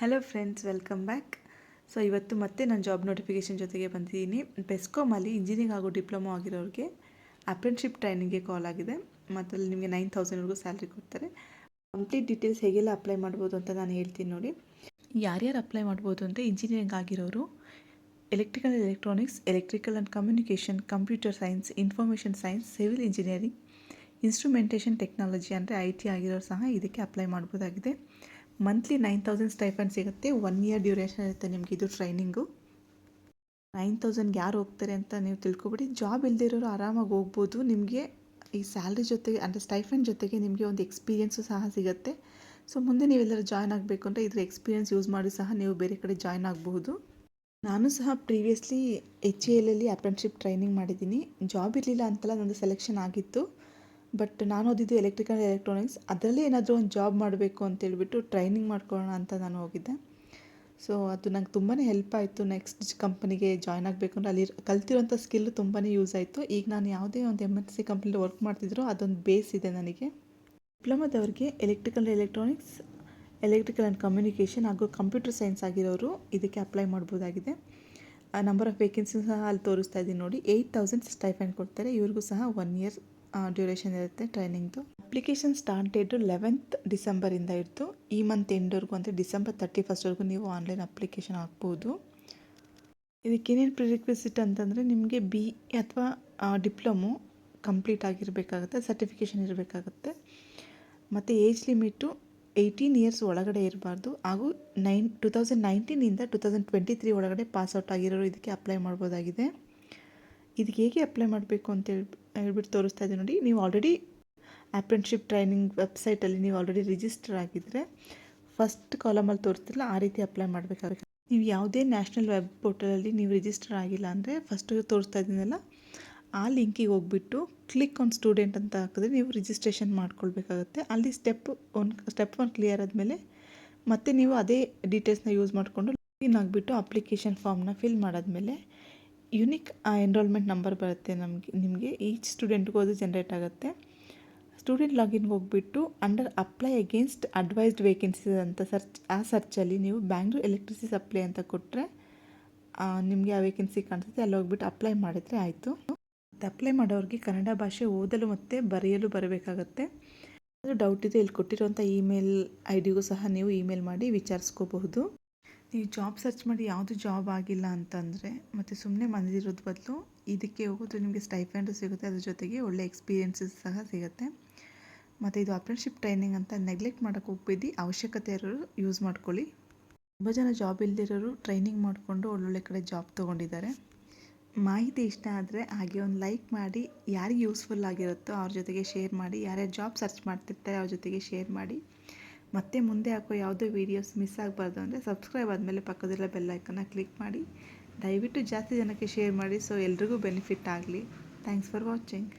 Hello friends welcome back so ಇವತ್ತು ಮತ್ತೆ ನಾನು ಜಾಬ್ ನೋಟಿಫಿಕೇಷನ್ ಜೊತೆಗೆ ಬಂದಿದ್ದೀನಿ. ಬೆಸ್ಕಾಮಲ್ಲಿ ಇಂಜಿನಿಯರಿಂಗ್ ಹಾಗೂ ಡಿಪ್ಲೊಮೊ ಆಗಿರೋರಿಗೆ ಅಪ್ರೆಂಟಿಶಿಪ್ ಟ್ರೈನಿಂಗ್ಗೆ ಕಾಲ್ ಆಗಿದೆ. ಮತ್ತು ಅಲ್ಲಿ ನಿಮಗೆ ನೈನ್ ತೌಸಂಡ್ವರೆಗೂ ಸ್ಯಾಲ್ರಿ ಕೊಡ್ತಾರೆ. ಕಂಪ್ಲೀಟ್ ಡೀಟೇಲ್ಸ್ ಹೇಗೆಲ್ಲ ಅಪ್ಲೈ ಮಾಡ್ಬೋದು ಅಂತ ನಾನು ಹೇಳ್ತೀನಿ ನೋಡಿ. ಯಾರ್ಯಾರು ಅಪ್ಲೈ ಮಾಡ್ಬೋದು ಅಂದರೆ ಇಂಜಿನಿಯರಿಂಗ್ ಆಗಿರೋರು electrical electronics electrical and communication computer science information science civil engineering instrumentation technology ಅಂದರೆ ಐ ಟಿ ಆಗಿರೋರು ಸಹ ಇದಕ್ಕೆ ಅಪ್ಲೈ ಮಾಡ್ಬೋದಾಗಿದೆ. ಮಂತ್ಲಿ ನೈನ್ ತೌಸಂಡ್ ಸ್ಟೈಫಂಡ್ ಸಿಗುತ್ತೆ. ಒನ್ ಇಯರ್ ಡ್ಯೂರೇಷನ್ ಇರುತ್ತೆ ನಿಮಗೆ ಇದು ಟ್ರೈನಿಂಗು ನೈನ್ ತೌಸಂಡ್ಗೆ ಯಾರು ಹೋಗ್ತಾರೆ ಅಂತ ನೀವು ತಿಳ್ಕೊಬಿಡಿ. ಜಾಬ್ ಇಲ್ದಿರೋರು ಆರಾಮಾಗಿ ಹೋಗ್ಬೋದು. ನಿಮಗೆ ಈ ಸ್ಯಾಲ್ರಿ ಜೊತೆಗೆ, ಅಂದರೆ ಸ್ಟೈಫಂಡ್ ಜೊತೆಗೆ ನಿಮಗೆ ಒಂದು ಎಕ್ಸ್ಪೀರಿಯೆನ್ಸು ಸಹ ಸಿಗುತ್ತೆ. ಸೊ ಮುಂದೆ ನೀವೆಲ್ಲರೂ ಜಾಯ್ನ್ ಆಗಬೇಕು ಅಂದರೆ ಇದ್ರ ಎಕ್ಸ್ಪೀರಿಯೆನ್ಸ್ ಯೂಸ್ ಮಾಡಿ ಸಹ ನೀವು ಬೇರೆ ಕಡೆ ಜಾಯ್ನ್ ಆಗಬಹುದು. ನಾನು ಸಹ ಪ್ರೀವಿಯಸ್ಲಿ ಎಚ್ ಎ ಎಲ್ಲಲ್ಲಿ ಅಪ್ರೆಂಟಿಶಿಪ್ ಟ್ರೈನಿಂಗ್ ಮಾಡಿದ್ದೀನಿ. ಜಾಬ್ ಇರಲಿಲ್ಲ ಅಂತಲ್ಲ ನಂದು ಸೆಲೆಕ್ಷನ್ ಆಗಿತ್ತು. ಬಟ್ ನಾನು ಓದಿದ್ದು ಎಲೆಕ್ಟ್ರಿಕಲ್ ಎಲೆಕ್ಟ್ರಾನಿಕ್ಸ್ ಅದರಲ್ಲೇ ಏನಾದರೂ ಒಂದು ಜಾಬ್ ಮಾಡಬೇಕು ಅಂತೇಳ್ಬಿಟ್ಟು ಟ್ರೈನಿಂಗ್ ಮಾಡ್ಕೊಳ್ಳೋಣ ಅಂತ ನಾನು ಹೋಗಿದ್ದೆ. ಸೊ ಅದು ನಂಗೆ ತುಂಬಾ ಹೆಲ್ಪ್ ಆಯಿತು. ನೆಕ್ಸ್ಟ್ ಕಂಪನಿಗೆ ಜಾಯ್ನ್ ಆಗಬೇಕು ಅಂದರೆ ಅಲ್ಲಿ ಕಲ್ತಿರೋಂಥ ಸ್ಕಿಲ್ ತುಂಬಾ ಯೂಸ್ ಆಯಿತು. ಈಗ ನಾನು ಯಾವುದೇ ಒಂದು ಎಂ ಎನ್ ಸಿ ಕಂಪ್ನಿಲಿ ವರ್ಕ್ ಮಾಡ್ತಿದ್ರು ಅದೊಂದು ಬೇಸ್ ಇದೆ ನನಗೆ. ಡಿಪ್ಲೊಮಾದವ್ರಿಗೆ electrical electronics electrical and communication ಹಾಗೂ ಕಂಪ್ಯೂಟರ್ ಸೈನ್ಸ್ ಆಗಿರೋರು ಇದಕ್ಕೆ ಅಪ್ಲೈ ಮಾಡ್ಬೋದಾಗಿದೆ. ನಂಬರ್ ಆಫ್ ವೇಕೆನ್ಸಿ ಸಹ ಅಲ್ಲಿ ತೋರಿಸ್ತಾ ಇದ್ದೀನಿ ನೋಡಿ. ಏಯ್ಟ್ ತೌಸಂಡ್ ಸ್ಟೈಫಂಡ್ ಕೊಡ್ತಾರೆ. ಇವ್ರಿಗೂ ಸಹ ಒನ್ ಇಯರ್ ಡ್ಯೂರೇಷನ್ ಇರುತ್ತೆ ಟ್ರೈನಿಂಗ್ದು. ಅಪ್ಲಿಕೇಶನ್ ಸ್ಟಾರ್ಟ್ ಡೇಟು ಲೆವೆಂತ್ ಡಿಸೆಂಬರಿಂದ ಇತ್ತು ಈ ಮಂತ್ ಎಂಡ್ವರೆಗೂ ಅಂದರೆ ಡಿಸೆಂಬರ್ ತರ್ಟಿ ಫಸ್ಟ್ವರೆಗೂ ನೀವು ಆನ್ಲೈನ್ ಅಪ್ಲಿಕೇಶನ್ ಹಾಕ್ಬೋದು. ಇದಕ್ಕೇನೇನು ಪ್ರಿರಿಕ್ವಿಸಿಟ್ ಅಂತಂದರೆ ನಿಮಗೆ ಬಿ ಅಥವಾ ಡಿಪ್ಲೊಮೊ ಕಂಪ್ಲೀಟ್ ಆಗಿರಬೇಕಾಗುತ್ತೆ ಸರ್ಟಿಫಿಕೇಷನ್ ಇರಬೇಕಾಗುತ್ತೆ. ಮತ್ತು ಏಜ್ ಲಿಮಿಟು ಏಯ್ಟೀನ್ ಇಯರ್ಸ್ ಒಳಗಡೆ ಇರಬಾರ್ದು. ಹಾಗೂ ನೈನ್ ಟು ತೌಸಂಡ್ ನೈನ್ಟೀನಿಂದ ಟು ತೌಸಂಡ್ ಟ್ವೆಂಟಿ ತ್ರೀ ಒಳಗಡೆ ಪಾಸ್ಔಟ್ ಆಗಿರೋರು ಇದಕ್ಕೆ ಅಪ್ಲೈ ಮಾಡ್ಬೋದಾಗಿದೆ. ಇದಕ್ಕೆ ಹೇಗೆ ಅಪ್ಲೈ ಮಾಡಬೇಕು ಅಂತ ಹೇಳಿ ಹೇಳ್ಬಿಟ್ಟು ತೋರಿಸ್ತಾ ಇದ್ದೀನಿ ನೋಡಿ. ನೀವು ಆಲ್ರೆಡಿ ಅಪ್ರೆಂಟ್ಶಿಪ್ ಟ್ರೈನಿಂಗ್ ವೆಬ್ಸೈಟಲ್ಲಿ ನೀವು ಆಲ್ರೆಡಿ ರಿಜಿಸ್ಟರ್ ಆಗಿದ್ದರೆ ಫಸ್ಟ್ ಕಾಲಮಲ್ಲಿ ತೋರಿಸ್ತಿಲ್ಲ ಆ ರೀತಿ ಅಪ್ಲೈ ಮಾಡಬೇಕಾಗುತ್ತೆ. ನೀವು ಯಾವುದೇ ನ್ಯಾಷನಲ್ ವೆಬ್ ಪೋರ್ಟಲಲ್ಲಿ ನೀವು ರಿಜಿಸ್ಟರ್ ಆಗಿಲ್ಲ ಅಂದರೆ ಫಸ್ಟು ತೋರಿಸ್ತಾ ಇದ್ದೀನಲ್ಲ, ಆ ಲಿಂಕಿಗೆ ಹೋಗ್ಬಿಟ್ಟು ಕ್ಲಿಕ್ ಆನ್ ಸ್ಟೂಡೆಂಟ್ ಅಂತ ಹಾಕಿದ್ರೆ ನೀವು ರಿಜಿಸ್ಟ್ರೇಷನ್ ಮಾಡ್ಕೊಳ್ಬೇಕಾಗುತ್ತೆ. ಅಲ್ಲಿ step one step one clear ಆದಮೇಲೆ ಮತ್ತೆ ನೀವು ಅದೇ ಡೀಟೇಲ್ಸ್ನ ಯೂಸ್ ಮಾಡಿಕೊಂಡು ಲಾಗಿನ್ ಆಗಿಬಿಟ್ಟು ಅಪ್ಲಿಕೇಶನ್ ಫಾರ್ಮ್ನ ಫಿಲ್ ಮಾಡಾದಮೇಲೆ ಯುನಿಕ್ ಎನ್ರೋಲ್ಮೆಂಟ್ ನಂಬರ್ ಬರುತ್ತೆ ನಮಗೆ, ನಿಮಗೆ. ಈಚ್ ಸ್ಟೂಡೆಂಟ್ಗೂ ಅದು ಜನ್ರೇಟ್ ಆಗುತ್ತೆ. ಸ್ಟೂಡೆಂಟ್ ಲಾಗಿನ್ಗೆ ಹೋಗ್ಬಿಟ್ಟು under apply against advised vacancies ಅಂತ ಸರ್ಚ್ ಆ ಸರ್ಚಲ್ಲಿ ನೀವು ಬ್ಯಾಂಗ್ಳೂರ್ ಎಲೆಕ್ಟ್ರಿಸಿ ಸಪ್ಲೈ ಅಂತ ಕೊಟ್ಟರೆ ನಿಮಗೆ ಆ ವೇಕೆನ್ಸಿ ಕಾಣಿಸುತ್ತೆ. ಅಲ್ಲಿ ಹೋಗ್ಬಿಟ್ಟು ಅಪ್ಲೈ ಮಾಡಿದರೆ ಆಯಿತು. ಮತ್ತು ಅಪ್ಲೈ ಮಾಡೋರಿಗೆ ಕನ್ನಡ ಭಾಷೆ ಓದಲು ಮತ್ತು ಬರೆಯಲು ಬರಬೇಕಾಗತ್ತೆ. ಅದು ಡೌಟ್ ಇದೆ ಇಲ್ಲಿ ಕೊಟ್ಟಿರುವಂಥ ಇಮೇಲ್ ಐ ಡಿಗೂ ಸಹ ನೀವು ಇಮೇಲ್ ಮಾಡಿ ವಿಚಾರಿಸ್ಕೋಬಹುದು. ನೀವು ಜಾಬ್ ಸರ್ಚ್ ಮಾಡಿ ಯಾವುದು ಜಾಬ್ ಆಗಿಲ್ಲ ಅಂತಂದರೆ ಮತ್ತು ಸುಮ್ಮನೆ ಮನೆದಿರೋದು ಬದಲು ಇದಕ್ಕೆ ಹೋಗೋದು ನಿಮಗೆ ಸ್ಟೈಫೆಂಡು ಸಿಗುತ್ತೆ, ಅದ್ರ ಜೊತೆಗೆ ಒಳ್ಳೆ ಎಕ್ಸ್ಪೀರಿಯೆನ್ಸಸ್ ಸಹ ಸಿಗುತ್ತೆ. ಮತ್ತು ಇದು ಅಪ್ರೆಂಟಿಶಿಪ್ ಟ್ರೈನಿಂಗ್ ಅಂತ ನೆಗ್ಲೆಕ್ಟ್ ಮಾಡೋಕ್ಕೆ ಹೋಗ್ಬೇಡಿ, ಅವಶ್ಯಕತೆ ಇರೋರು ಯೂಸ್ ಮಾಡ್ಕೊಳ್ಳಿ. ತುಂಬ ಜನ ಜಾಬ್ ಇಲ್ದಿರೋರು ಟ್ರೈನಿಂಗ್ ಮಾಡಿಕೊಂಡು ಒಳ್ಳೊಳ್ಳೆ ಕಡೆ ಜಾಬ್ ತೊಗೊಂಡಿದ್ದಾರೆ. ಮಾಹಿತಿ ಇಷ್ಟ ಆದರೆ ಹಾಗೆ ಒಂದು ಲೈಕ್ ಮಾಡಿ, ಯಾರಿಗೆ ಯೂಸ್ಫುಲ್ ಆಗಿರುತ್ತೋ ಅವ್ರ ಜೊತೆಗೆ ಶೇರ್ ಮಾಡಿ, ಯಾರ್ಯಾರು ಜಾಬ್ ಸರ್ಚ್ ಮಾಡ್ತಿರ್ತಾರೆ ಅವ್ರ ಜೊತೆಗೆ ಶೇರ್ ಮಾಡಿ. ಮತ್ತೆ ಮುಂದೆ ಹಾಕೋ ಯಾವುದೇ ವೀಡಿಯೋಸ್ ಮಿಸ್ ಆಗಬಾರ್ದು ಅಂದರೆ ಸಬ್ಸ್ಕ್ರೈಬ್ ಆದಮೇಲೆ ಪಕ್ಕದಲ್ಲೇ ಬೆಲ್ಲೈಕನ್ನ ಕ್ಲಿಕ್ ಮಾಡಿ. ದಯವಿಟ್ಟು ಜಾಸ್ತಿ ಜನಕ್ಕೆ ಶೇರ್ ಮಾಡಿ ಸೊ ಎಲ್ರಿಗೂ ಬೆನಿಫಿಟ್ ಆಗಲಿ. Thanks for watching